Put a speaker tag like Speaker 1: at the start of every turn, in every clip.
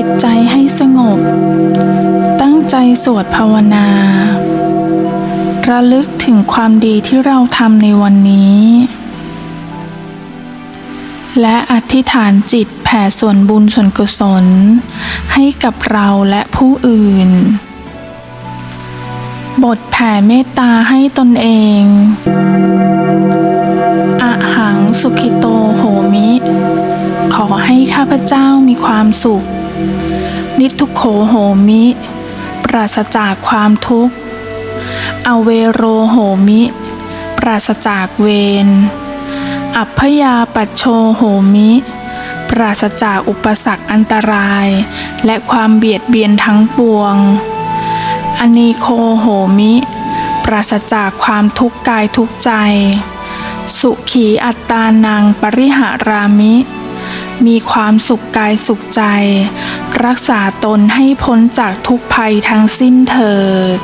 Speaker 1: จิตใจให้สงบ ตั้งใจสวดภาวนา ระลึกถึงความดีที่เราทำในวันนี้ และอธิษฐานจิตแผ่ส่วนบุญส่วนกุศล ให้กับเราและผู้อื่น บทแผ่เมตตาให้ตนเองอะหังสุขิโตโหมิขอให้ข้าพเจ้ามีความสุข นิทุโขโหมิ ปราศจากความทุกข์ อเวโรโหมิ ปราศจากเวร อัพยาปัชโชโหมิ ปราศจากอุปสรรคอันตราย และความเบียดเบียนทั้งปวง อนีโคโหมิ ปราศจากความทุกข์กายทุกใจ สุขีอัตตานังปริหารามิ มีความสุขกายสุขใจ รักษาตนให้พ้นจากทุกภัยทั้งสิ้นเถิด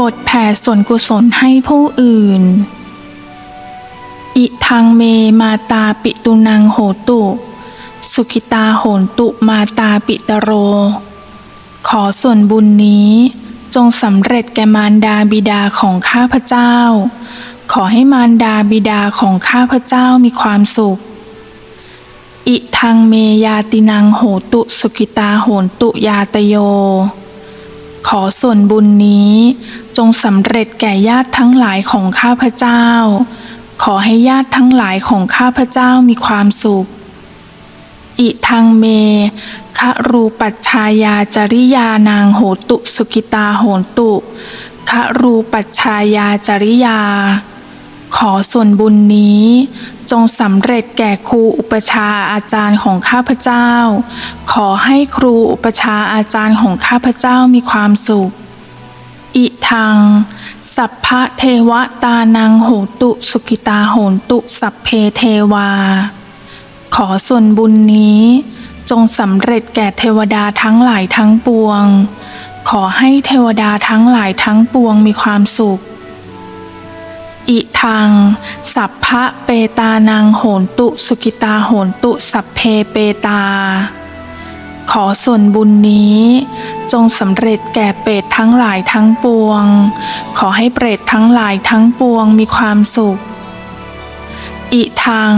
Speaker 1: บทแผ่ส่วนกุศลให้ผู้อื่น อิทังเมมาตาปิตุนังโหตุ สุขิตาโหนตุมาตาปิตโร ขอส่วนบุญนี้จงสำเร็จแก่มารดาบิดาของข้าพเจ้า ขอให้มารดาบิดาของข้าพเจ้ามีความสุข อิทังเมยาตินังโหตุสุขิตาโหนตุยาตโย ขอส่วนบุญนี้จงสำเร็จแก่ญาติทั้งหลายของข้าพเจ้า ขอให้ญาติทั้งหลายของข้าพเจ้ามีความสุข อิทังเมคะรูปัชชายาจริยานางโหตุสุขิตาโหนตุคะรูปัชชายาจริยา ขอส่วนบุญนี้ จงสำเร็จแก่ครูอุปชาอาจารย์ของข้าพเจ้า ขอให้ครูอุปชาอาจารย์ของข้าพเจ้ามีความสุข อิทัง สัพพะเทวตานังโหตุสุกิตาโหตุสัพเพเทวา ขอส่วนบุญนี้ จงสำเร็จแก่เทวดาทั้งหลายทั้งปวง ขอให้เทวดาทั้งหลายทั้งปวงมีความสุข อิทัง สัพพะเปตานังโหนตุสุกิตาโหนตุสัพเพเปตา ขอส่วนบุญนี้ จงสำเร็จแก่เปรตทั้งหลายทั้งปวง ขอให้เปรตทั้งหลายทั้งปวงมีความสุข อิทัง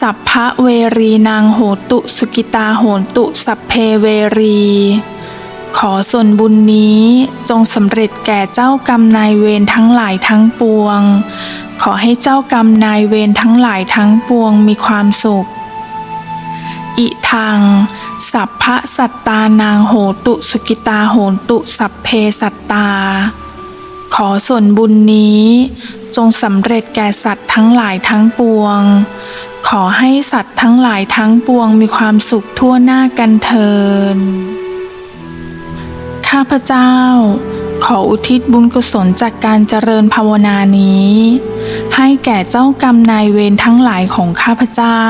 Speaker 1: สัพพะเวรีนางโหตุสุกิตาโหนตุสัพเพเวรี ขอส่วนบุญนี้จงสำเร็จแก่เจ้ากรรมนายเวรทั้งหลายทั้งปวง ขอให้เจ้ากรรมนายเวรทั้งหลายทั้งปวงมีความสุข อิทัง สัพพะสัตตานางโหตุสุกิตาโหตุสัพเพสัตตา ขอส่วนบุญนี้ จงสำเร็จแก่สัตว์ทั้งหลายทั้งปวง ขอให้สัตว์ทั้งหลายทั้งปวงมีความสุขทั่วหน้ากันเทิน ข้าพเจ้า ขออุทิศบุญกุศลจากการเจริญภาวนานี้ ให้แก่เจ้ากรรมนายเวรทั้งหลายของข้าพเจ้า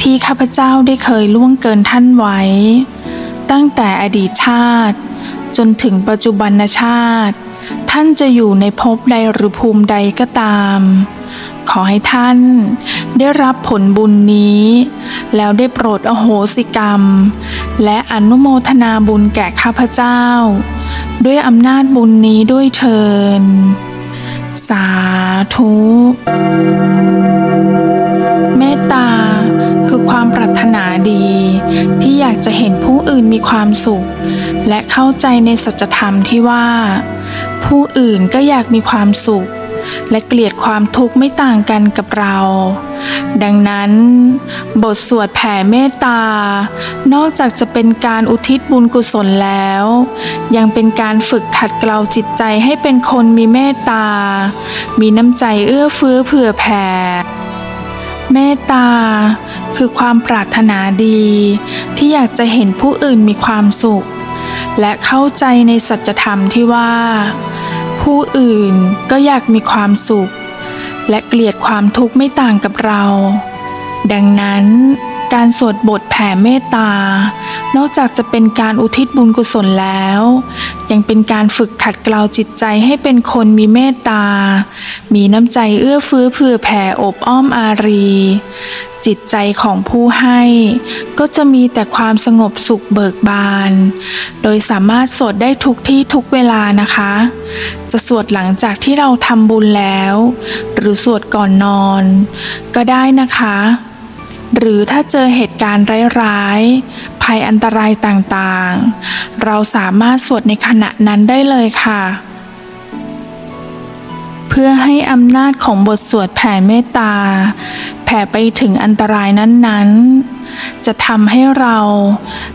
Speaker 1: ที่ข้าพเจ้าได้เคยล่วงเกินท่านไว้ ตั้งแต่อดีตชาติ จนถึงปัจจุบันชาติ ท่านจะอยู่ในภพใดหรือภูมิใดก็ตาม ขอให้ท่านได้รับผลบุญนี้ แล้วได้โปรดอโหสิกรรม และอนุโมทนาบุญแก่ข้าพเจ้า ด้วยอำนาจบุญนี้ด้วยเทิน สาธุ เมตตาคือความปรารถนาดี ที่อยากจะเห็นผู้อื่นมีความสุข และเข้าใจในสัจธรรมที่ว่า ผู้อื่นก็อยากมีความสุข และเกลียดความทุกข์ไม่ต่างกันกับเรา ดังนั้น บทสวดแผ่เมตตา นอกจากจะเป็นการอุทิศบุญกุศลแล้ว ยังเป็นการฝึกขัดเกลาจิตใจให้เป็นคนมีเมตตา มีน้ำใจเอื้อเฟื้อเผื่อแผ่เมตตา คือความปรารถนาดี ที่อยากจะเห็นผู้อื่นมีความสุข และเข้าใจในสัจธรรมที่ว่า ผู้อื่นก็อยากมีความสุข และเกลียดความทุกข์ไม่ต่างกับเรา ดังนั้น การสวดบทแผ่เมตตา นอกจากจะเป็นการอุทิศบุญกุศลแล้ว ยังเป็นการฝึกขัดเกลาจิตใจให้เป็นคนมีเมตตา มีน้ำใจเอื้อเฟื้อเผื่อแผ่อบอ้อมอารี จิตใจของผู้ให้ ก็จะมีแต่ความสงบสุขเบิกบาน โดยสามารถสวดได้ทุกที่ทุกเวลานะคะ จะสวดหลังจากที่เราทำบุญแล้ว หรือสวดก่อนนอน ก็ได้นะคะ หรือถ้าเจอเหตุการณ์ร้ายๆ ภัยอันตรายต่างๆ เราสามารถสวดในขณะนั้นได้เลยค่ะ เพื่อให้อำนาจของบทสวดแผ่เมตตา แผ่ไปถึงอันตรายนั้นๆ จะทำให้เรา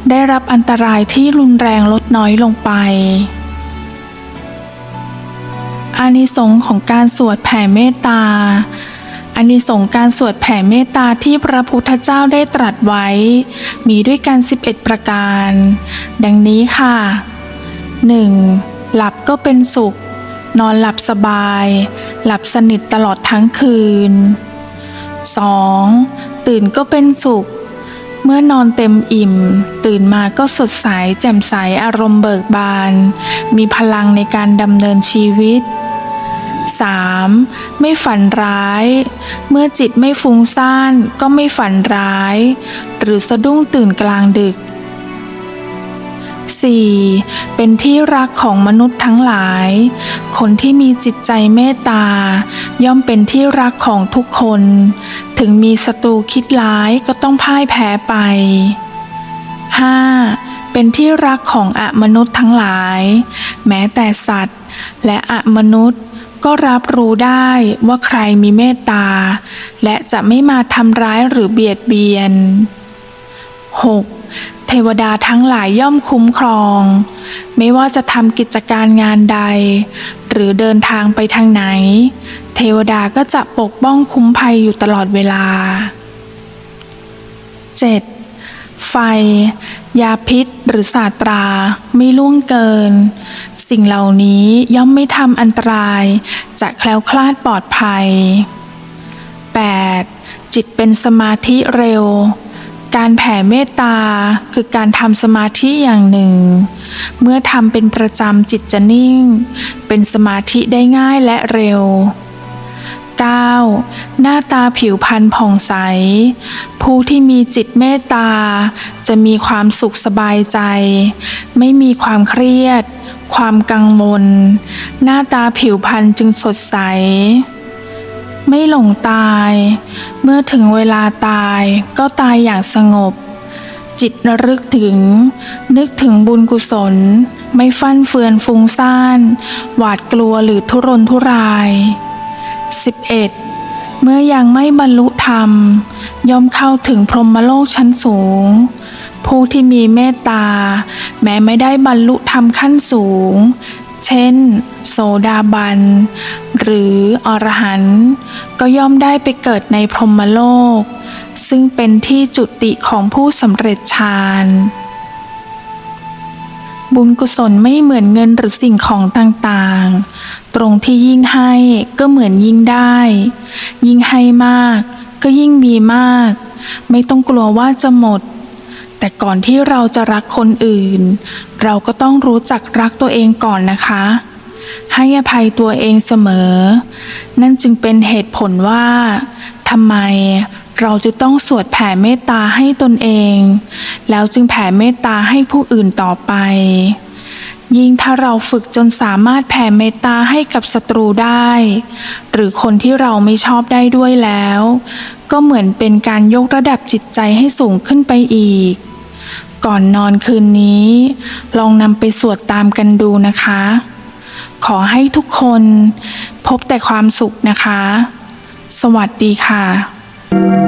Speaker 1: ได้รับอันตรายที่รุนแรงลดน้อยลงไปอานิสงส์ของการสวดแผ่เมตตา อานิสงส์การสวดแผ่เมตตาที่พระพุทธเจ้าได้ตรัสไว้ มีด้วยกัน 11 ประการ ดังนี้ค่ะ 1. หลับก็เป็นสุข นอนหลับสบาย หลับสนิทตลอดทั้งคืน 2. ตื่นก็เป็นสุข เมื่อนอนเต็มอิ่ม ตื่นมาก็สดใสแจ่มใสอารมณ์เบิกบาน มีพลังในการดำเนินชีวิต 3. ไม่ฝันร้าย เมื่อจิตไม่ฟุ้งซ่านก็ไม่ฝันร้าย หรือสะดุ้งตื่นกลางดึก 4. เป็นที่รักของมนุษย์ทั้งหลาย คนที่มีจิตใจเมตตา ย่อมเป็นที่รักของทุกคน ถึงมีศัตรูคิดร้ายก็ต้องพ่ายแพ้ไป 5. เป็นที่รักของอมนุษย์ทั้งหลาย แม้แต่สัตว์ และอมนุษย์ ก็รับรู้ได้ว่าใครมีเมตตา และจะไม่มาทำร้ายหรือเบียดเบียน 6. เทวดาทั้งหลายย่อมคุ้มครอง ไม่ว่าจะทำกิจการงานใด หรือเดินทางไปทางไหน เทวดาก็จะปกป้องคุ้มภัยอยู่ตลอดเวลา 7. ไฟ ยาพิษหรือสาตราไม่ล่วงเกิน สิ่งเหล่านี้ย่อมไม่ทำอันตราย จะแคล้วคลาดปลอดภัย 8. จิตเป็นสมาธิเร็ว การแผ่เมตตาคือการทำสมาธิอย่างหนึ่ง เมื่อทำเป็นประจำจิตจะนิ่ง เป็นสมาธิได้ง่ายและเร็ว 9. หน้าตาผิวพรรณผ่องใส ผู้ที่มีจิตเมตตา จะมีความสุขสบายใจ ไม่มีความเครียด ความกังวล หน้าตาผิวพรรณจึงสดใส ไม่หลงตาย เมื่อถึงเวลาตายก็ตายอย่างสงบ จิตระลึกถึง นึกถึงบุญกุศล ไม่ฟั่นเฟือนฟุ้งซ่าน หวาดกลัวหรือทุรนทุราย 11. เมื่อยังไม่บรรลุธรรม ย่อมเข้าถึงพรหมโลกชั้นสูง ผู้ที่มีเมตตา แม้ไม่ได้บรรลุธรรมขั้นสูง เช่น โสดาบัน หรืออรหันต์ก็ย่อมได้ไปเกิดในพรหมโลก ซึ่งเป็นที่จุติของผู้สำเร็จฌานบุญกุศลไม่เหมือนเงินหรือสิ่งของต่างๆ ตรงที่ยิ่งให้ก็เหมือนยิ่งได้ ยิ่งให้มากก็ยิ่งมีมาก ไม่ต้องกลัวว่าจะหมด แต่ก่อนที่เราจะรักคนอื่น เราก็ต้องรู้จักรักตัวเองก่อนนะคะ ให้อภัยตัวเองเสมอ นั่นจึงเป็นเหตุผลว่าทำไมเราจะต้องสวดแผ่เมตตาให้ตนเอง แล้วจึงแผ่เมตตาให้ผู้อื่นต่อไป ยิ่งถ้าเราฝึกจนสามารถแผ่เมตตาให้กับศัตรูได้ หรือคนที่เราไม่ชอบได้ด้วยแล้ว ก็เหมือนเป็นการยกระดับจิตใจให้สูงขึ้นไปอีก ก่อนนอนคืนนี้ ลองนำไปสวดตามกันดูนะคะ ขอให้ทุกคนพบแต่ความสุขนะคะ สวัสดีค่ะ